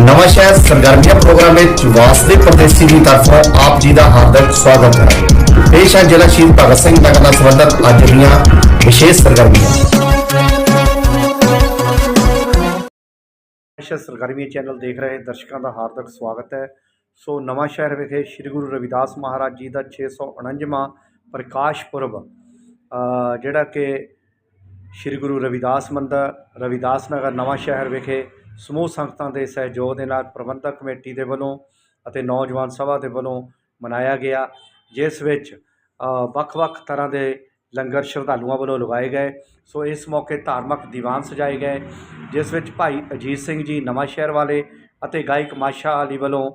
ਨਵਾਂ ਸ਼ਹਿਰ ਸਰਗਰਮੀਆਂ ਪ੍ਰੋਗਰਾਮ ਵਿੱਚ ਵਾਸਤੇ ਪ੍ਰਦੇਸੀ ਦੀ ਤਰਫੋਂ ਆਪ ਜੀ ਦਾ ਹਾਰਦਿਕ ਸਵਾਗਤ ਹੈ। ਪੇਸ਼ ਹੈ ਜ਼ਿਲ੍ਹਾ ਸ਼ਹੀਦ ਭਗਤ ਸਿੰਘ ਨਗਰ ਨਾਲ ਸੰਬੰਧਿਤ ਅੱਜ ਦੀਆਂ ਵਿਸ਼ੇਸ਼ ਸਰਗਰਮੀਆਂ। ਸਰਗਰਮੀ ਚੈਨਲ ਦੇਖ ਰਹੇ ਦਰਸ਼ਕਾਂ ਦਾ ਹਾਰਦਿਕ ਸਵਾਗਤ ਹੈ। ਸੋ ਨਵਾਂ ਸ਼ਹਿਰ ਵਿਖੇ ਸ੍ਰੀ ਗੁਰੂ ਰਵਿਦਾਸ ਮਹਾਰਾਜ ਜੀ ਦਾ 649ਵਾਂ ਪ੍ਰਕਾਸ਼ ਪੁਰਬ ਜਿਹੜਾ ਕਿ ਸ੍ਰੀ ਗੁਰੂ ਰਵਿਦਾਸ ਮੰਦਰ, ਰਵਿਦਾਸ ਨਗਰ ਨਵਾਂ ਸ਼ਹਿਰ ਵਿਖੇ ਸਮੂਹ ਸੰਗਤਾਂ ਦੇ ਸਹਿਯੋਗ ਦੇ ਨਾਲ ਪ੍ਰਬੰਧਕ ਕਮੇਟੀ ਦੇ ਵੱਲੋਂ ਅਤੇ ਨੌਜਵਾਨ ਸਭਾ ਦੇ ਵੱਲੋਂ ਮਨਾਇਆ ਗਿਆ, ਜਿਸ ਵਿੱਚ ਵੱਖ-ਵੱਖ ਤਰ੍ਹਾਂ ਦੇ ਲੰਗਰ ਸ਼ਰਧਾਲੂਆਂ ਵੱਲੋਂ ਲਗਾਏ ਗਏ। ਸੋ ਇਸ ਮੌਕੇ ਧਾਰਮਿਕ ਦੀਵਾਨ ਸਜਾਏ ਗਏ, ਜਿਸ ਵਿੱਚ ਭਾਈ ਅਜੀਤ ਸਿੰਘ ਜੀ ਨਵਾਂ ਸ਼ਹਿਰ ਵਾਲੇ ਅਤੇ ਗਾਇਕ ਮਾਸ਼ਾ ਅਲੀ ਵੱਲੋਂ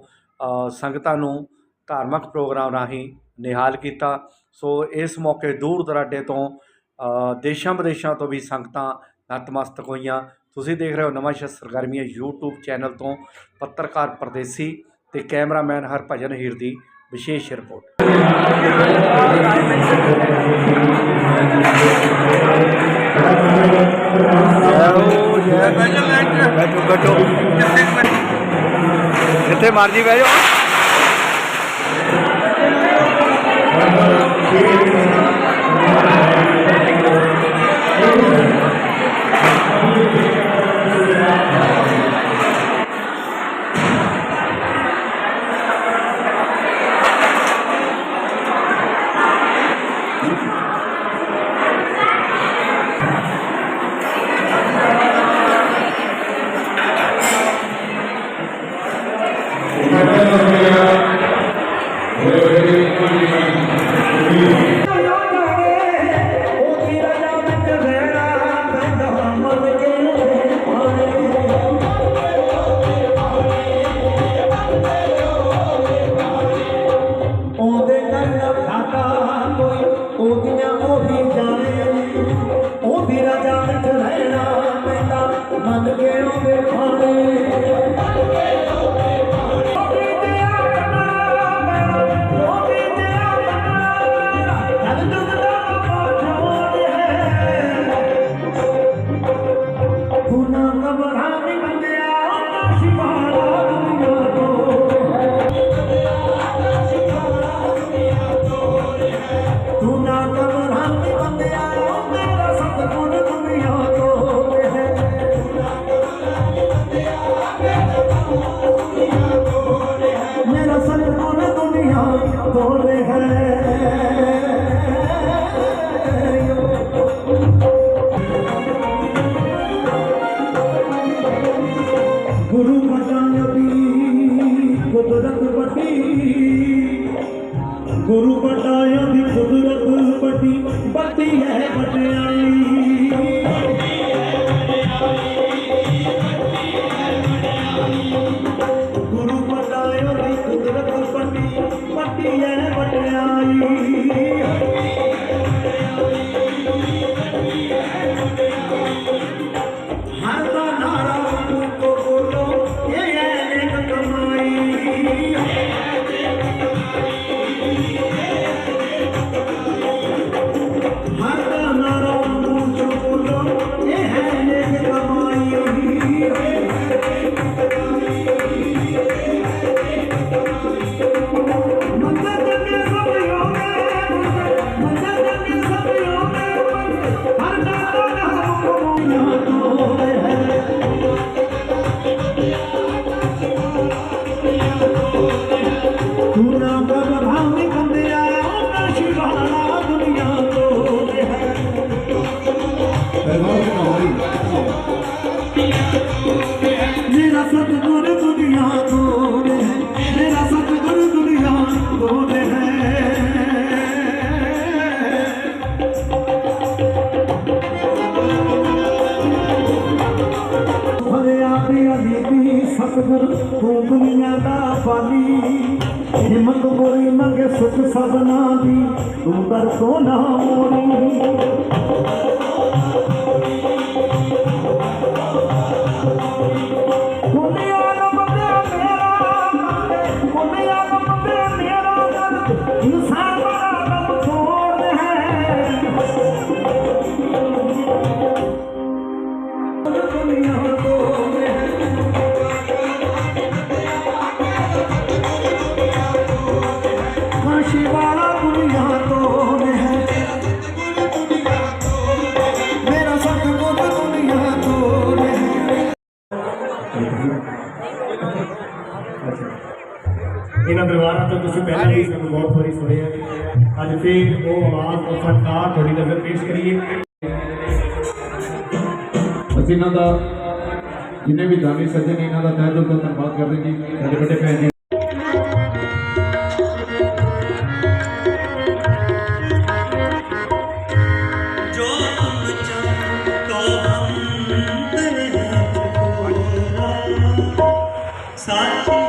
ਸੰਗਤਾਂ ਨੂੰ ਧਾਰਮਿਕ ਪ੍ਰੋਗਰਾਮ ਰਾਹੀਂ ਨਿਹਾਲ ਕੀਤਾ। ਸੋ ਇਸ ਮੌਕੇ ਦੂਰ ਦਰਾਡੇ ਤੋਂ ਦੇਸ਼ਾਂ ਵਿਦੇਸ਼ਾਂ ਤੋਂ ਵੀ ਸੰਗਤਾਂ ਨਤਮਸਤਕ ਹੋਈਆਂ। ਤੁਸੀਂ ਦੇਖ ਰਹੇ ਹੋ ਨਵਾਂ ਸ਼ਹਿਰ ਸਰਗਰਮੀਆਂ YouTube ਚੈਨਲ ਤੋਂ, ਪੱਤਰਕਾਰ ਪਰਦੇਸੀ ਤੇ ਕੈਮਰਾਮੈਨ ਹਰਭਜਨ ਹੀਰ ਦੀ ਵਿਸ਼ੇਸ਼ ਰਿਪੋਰਟ। ਬੈਠੋ ਬੈਠੋ। ਜਿੱਥੇ ਮਰਜ਼ੀ ਬਹਿ ਜਾਓ। ਤੂੰ ਦੁਨੀਆ ਦਾ ਬਾਲੀ ਹਿੰਮਤ ਮੋਰੀ ਮੰਗੇ ਸੁਖ ਸਭਨਾ ਦੀ। ਤੂੰ ਕਰ ਨਾ ਮੋਰੀ। अच्छा। तो बहुत थोड़ी सुने अब फिर वो थोड़ी नज़र पेश करिए। इन्हों का जिन्हें भी दानी सज्जन इन्हों का तय धनबाद कर रहे बड़े भैन जी। Son,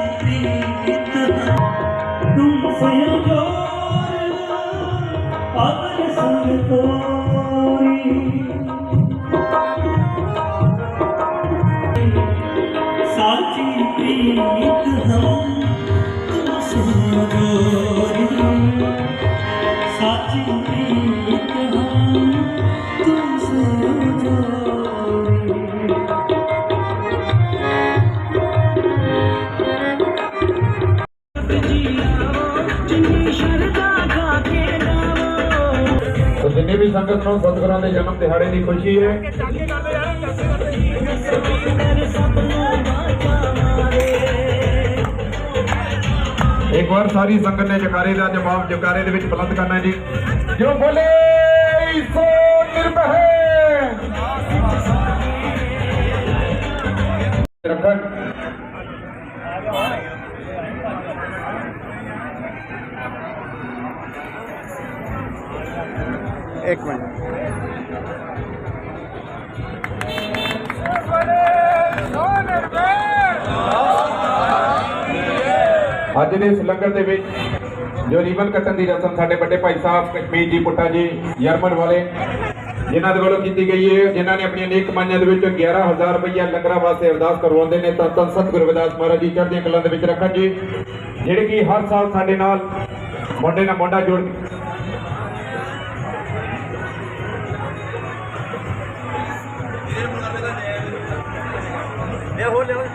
ਨੂੰ ਸਤਿਗੁਰਾਂ ਦੇ ਜਨਮ ਦਿਹਾੜੇ ਦੀ ਖੁਸ਼ੀ ਹੈ तेरे सपनों बाजा मारे ਇੱਕ ਵਾਰ ਸਾਰੀ ਸੰਗਤ ਨੇ ਜਕਾਰੇ ਦਾ ਜਵਾਬ ਜਕਾਰੇ ਦੇ ਵਿੱਚ ਬੁਲੰਦ ਕਰਨਾ ਹੈ ਜੀ ਜੋ ਬੋਲੇ ਸੋ ਨਿਰਭੈ ਰੱਖਣ ਇੱਕ ਮਿੰਟ ਅੱਜ ਦੇ ਇਸ ਲੰਗਰ ਦੇ ਵਿੱਚ ਜੋ ਰੀਬਨ ਕੱਟਣ ਦੀ ਰਸਮ ਸਾਡੇ ਵੱਡੇ ਭਾਈ ਸਾਹਿਬ ਕਸ਼ਮੀਰ ਜੀ ਪੁੱਟਾ ਜੀ ਜਰਮਨ ਵਾਲੇ ਜਿਨ੍ਹਾਂ ਦੇ ਵੱਲੋਂ ਕੀਤੀ ਗਈ ਹੈ ਜਿਨ੍ਹਾਂ ਨੇ ਆਪਣੀਆਂ ਨੇਕ ਕਮਾਈਆਂ ਦੇ ਵਿੱਚੋਂ 11000 ਰੁਪਈਆ ਲੰਗਰਾਂ ਵਾਸਤੇ ਅਰਦਾਸ ਕਰਵਾਉਂਦੇ ਨੇ ਤਾਂ ਤਾਂ ਸਤਿਗੁਰੂ ਰਵਿਦਾਸ ਮਹਾਰਾਜ ਜੀ ਚੜ੍ਹਦੀਆਂ ਕਲਾਂ ਦੇ ਵਿੱਚ ਰੱਖਣ ਜੀ ਜਿਹੜੇ ਕਿ ਹਰ ਸਾਲ ਸਾਡੇ ਨਾਲ ਮੋਢੇ ਨਾਲ ਮੋਢਾ ਜੋੜ ਕੁਛ ਨਹੀਂ ਹਾਲ ਤੁਹਾਡਾ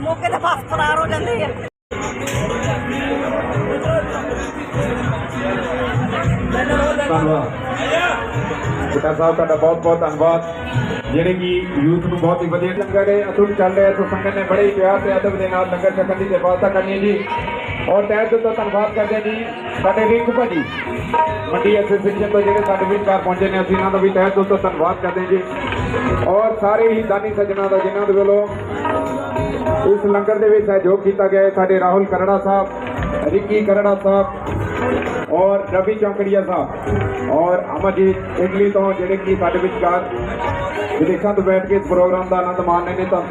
ਮੌਕੇ ਤੇ ਬਸ ਫਰਾਰ ਹੋ ਜਾਂਦੇ ਆ ਬੇਟਾ ਸਾਹਿਬ ਤੁਹਾਡਾ ਬਹੁਤ ਬਹੁਤ ਧੰਨਵਾਦ ਜਿਹੜੇ ਕਿ ਯੂਥ ਨੂੰ ਬਹੁਤ ਹੀ ਵਧੀਆ ਲੰਗਰ ਹੈ ਅਤੁੱਟ ਚੱਲ ਰਿਹਾ ਸੋ ਸੰਗਤ ਨੇ ਬੜੇ ਹੀ ਪਿਆਰ ਤੇ ਅਦਬ ਦੇ ਨਾਲ ਲੰਗਰ ਛਕਣ ਦੀ ਕਿਰਪਾਲਤਾ ਕਰਨੀ ਹੈ ਜੀ ਔਰ ਤਹਿ ਦਿਲ ਤੋਂ ਧੰਨਵਾਦ ਕਰਦੇ ਹਾਂ ਜੀ ਸਾਡੇ ਰਿੰਕੂ ਭਾਜੀ ਮੰਡੀ ਐਸੋਸੀਏਸ਼ਨ ਤੋਂ ਜਿਹੜੇ ਸਾਡੇ ਵਿਚਕਾਰ ਪਹੁੰਚੇ ਨੇ ਅਸੀਂ ਇਹਨਾਂ ਦਾ ਵੀ ਤਹਿ ਦਿਲ ਤੋਂ ਧੰਨਵਾਦ ਕਰਦੇ ਹਾਂ ਜੀ ਔਰ ਸਾਰੇ ਹੀ ਦਾਨੀ ਸੱਜਣਾ ਦਾ ਜਿਨ੍ਹਾਂ ਦੇ ਵੱਲੋਂ ਇਸ ਲੰਗਰ ਦੇ ਵਿੱਚ ਸਹਿਯੋਗ ਕੀਤਾ ਗਿਆ ਹੈ ਸਾਡੇ ਰਾਹੁਲ ਕਰੜਾ ਸਾਹਿਬ ਰਿੱਕੀ ਕਰੜਾ ਸਾਹਿਬ ਔਰ ਰਵੀ ਚੌਂਕੜੀਆ ਸਾਹਿਬ ਔਰ ਅਮਰਜੀਤ ਇਟਲੀ ਤੋਂ ਜਿਹੜੇ ਕਿ ਸਾਡੇ ਵਿਚਕਾਰ ਵਿਦੇਸ਼ਾਂ ਤੋਂ ਬੈਠ ਕੇ ਇਸ ਪ੍ਰੋਗਰਾਮ ਦਾ ਆਨੰਦ ਮਾਣ ਰਹੇ ਨੇ ਤਾਂ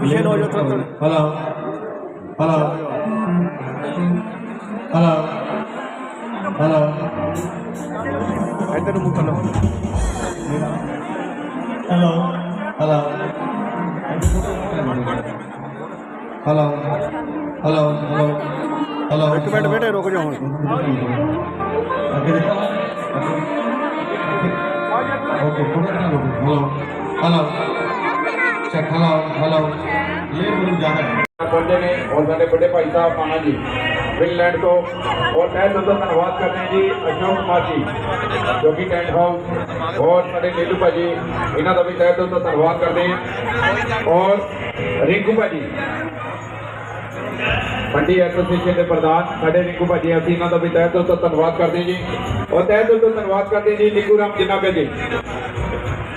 বিশেষ নজর হ্যালো হ্যালো হ্যালো হ্যালো একদম মুখ hello hello hello hello hello hello hello. একটু বেটে বেটে রোকে যাও ওকে হ্যালো হ্যালো। ਬੇਟੇ ਰੁਕ ਜਾ ਹੁਣ okay hello hello check hello hello ये बोलो जाना ਬੰਦੇ ਨੇ ਔਰ ਸਾਡੇ ਵੱਡੇ ਭਾਈ ਸਾਹਿਬ ਮਾਨਾ ਜੀ ਫਿਨਲੈਂਡ ਤੋਂ ਔਰ ਮੈਂ ਤੁਹਾਨੂੰ ਧੰਨਵਾਦ ਕਰਦੇ ਹਾਂ ਜੀ ਅਸ਼ੋਕ ਕੁਮਾਰ ਜੀ ਜੋ ਕਿ ਟੈਂਟ ਹਾਊਸ ਔਰ ਸਾਡੇ ਨੀਲੂ ਭਾਜੀ ਇਹਨਾਂ ਦਾ ਵੀ ਤਹਿ ਦਿਲ ਤੋਂ ਧੰਨਵਾਦ ਕਰਦੇ ਹਾਂ ਔਰ ਰਿੰਕੂ ਭਾਜੀ ਮੰਡੀ ਐਸੋਸੀਏਸ਼ਨ ਦੇ ਪ੍ਰਧਾਨ ਸਾਡੇ ਰਿੰਕੂ ਭਾਜੀ ਅਸੀਂ ਇਹਨਾਂ ਦਾ ਵੀ ਤਹਿ ਦਿਲ ਤੋਂ ਧੰਨਵਾਦ ਕਰਦੇ ਹਾਂ ਜੀ ਔਰ ਤਹਿ ਦਿਲ ਤੋਂ ਧੰਨਵਾਦ ਕਰਦੇ ਹਾਂ ਜੀ ਨਿੱਕੂ ਰਾਮ ਜਿਨਾਬੇ ਜੀ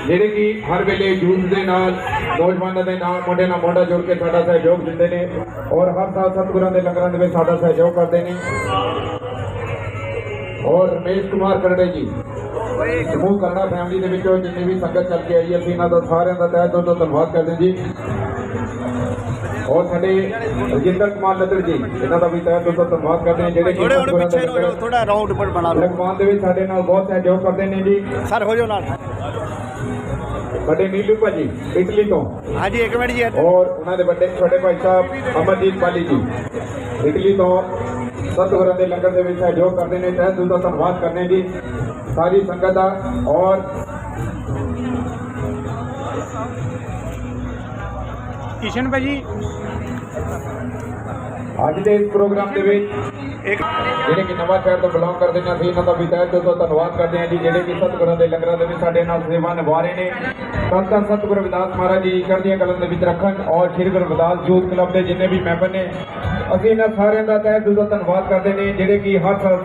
ਜਿਹੜੇ ਕਿ ਹਰ ਵੇਲੇ ਯੂਥ ਦੇ ਨਾਲ ਨੌਜਵਾਨਾਂ ਦੇ ਨਾਲ ਮੁੰਡੇ ਨਾਲ ਮੋਢਾ ਜੋੜ ਕੇ ਸਾਡਾ ਸਹਿਯੋਗ ਦਿੰਦੇ ਨੇ ਔਰ ਹਰ ਸਾਲ ਸਤਿਗੁਰਾਂ ਦੇ ਲੰਗਰਾਂ ਦੇ ਵਿੱਚ ਸਾਡਾ ਸਹਿਯੋਗ ਕਰਦੇ ਨੇ ਔਰ ਰਮੇਸ਼ ਕੁਮਾਰ ਕਰੜੇ ਜੀ ਸਮੂਹ ਕਰੜਾ ਫੈਮਿਲੀ ਦੇ ਵਿੱਚੋਂ ਜਿੰਨੀ ਵੀ ਸੰਗਤ ਚੱਲ ਕੇ ਆਈ ਹੈ, ਅਸੀਂ ਇਹਨਾਂ ਦਾ ਸਾਰਿਆਂ ਦਾ ਤਹਿ ਦਿਲ ਤੋਂ ਧੰਨਵਾਦ ਕਰਦੇ ਜੀ ਔਰ ਸਾਡੇ ਰਜਿੰਦਰ ਕੁਮਾਰ ਲੱਦੜ ਜੀ ਇਹਨਾਂ ਦਾ ਵੀ ਤਹਿ ਦਿਲ ਤੋਂ ਧੰਨਵਾਦ ਕਰਦੇ ਹਾਂ ਜਿਹੜੇ ਕਿ ਥੋੜੇ ਹੁਣ ਸਤਿਗੁਰਾਂ ਦੇ ਪਿੱਛੇ ਨੂੰ ਹੋ ਜਾਓ ਲੰਗਰ ਥੋੜਾ ਰਾਉਂਡ ਪਰ ਬਣਾ ਲਓ ਲਗਵਾਉਣ ਦੇ ਵਿੱਚ ਸਾਡੇ ਨਾਲ ਬਹੁਤ ਸਹਿਯੋਗ ਕਰਦੇ ਨੇ ਜੀ ਸਰ ਹੋ ਜਾਓ ਨਾਲ ਸਾਡੇ ਨੀਲੂ ਭਾਜੀ ਇਟਲੀ ਤੋਂ। ਹਾਂਜੀ ਇੱਕ ਮਿੰਟ ਜੀ। ਔਰ ਉਹਨਾਂ ਦੇ ਵੱਡੇ ਛੋਟੇ ਭਾਈ ਸਾਹਿਬ ਅਮਰਜੀਤ ਪਾਲੀ ਜੀ। ਇਟਲੀ ਤੋਂ ਸਤਿਗੁਰਾਂ ਦੇ ਲੰਗਰ ਦੇ ਵਿੱਚ ਸਹਿਯੋਗ ਕਰਦੇ ਨੇ ਤਹਿ ਦਿਲ ਤੋਂ ਧੰਨਵਾਦ ਕਰਨੇ ਜੀ। ਸਾਰੀ ਸੰਗਤ ਦਾ ਔਰ ਕਿਸ਼ਨ ਭਾਜੀ ਅੱਜ ਦੇ ਇਸ ਪ੍ਰੋਗਰਾਮ ਦੇ ਵਿੱਚ ਇੱਕ ਜਿਹੜੇ ਕਿ ਨਵਾਂ ਸ਼ਹਿਰ ਤੋਂ ਬਿਲੋਂਗ ਕਰਦੇ ਨੇ ਅਸੀਂ ਇਹਨਾਂ ਦਾ ਵੀ ਤਹਿ ਦਿਲ ਤੋਂ ਧੰਨਵਾਦ ਕਰਦੇ ਹਾਂ ਜੀ ਜਿਹੜੇ ਕਿ ਸਤਿਗੁਰਾਂ ਦੇ ਲੰਗਰਾਂ ਦੇ ਵਿੱਚ ਸਾਡੇ ਨਾਲ ਸੇਵਾ ਨਿਭਾ ਰਹੇ ਨੇ ਧੰਨ ਧੰਨ ਸਤਿਗੁਰੂ ਰਵਿਦਾਸ ਮਹਾਰਾਜ ਜੀ ਚੜ੍ਹਦੀਆਂ ਕਲਾਂ ਦੇ ਵਿੱਚ ਰੱਖਣ ਔਰ ਸ਼੍ਰੀ ਗੁਰੂ ਰਵਿਦਾਸ ਯੂਥ ਕਲੱਬ ਦੇ ਜਿੰਨੇ ਵੀ ਮੈਂਬਰ ਨੇ ਅਸੀਂ ਇਹਨਾਂ ਸਾਰਿਆਂ ਦਾ ਤਹਿ ਦਿਲ ਤੋਂ ਧੰਨਵਾਦ ਕਰਦੇ ਨੇ ਜਿਹੜੇ ਕਿ ਹਰ ਸਾਲ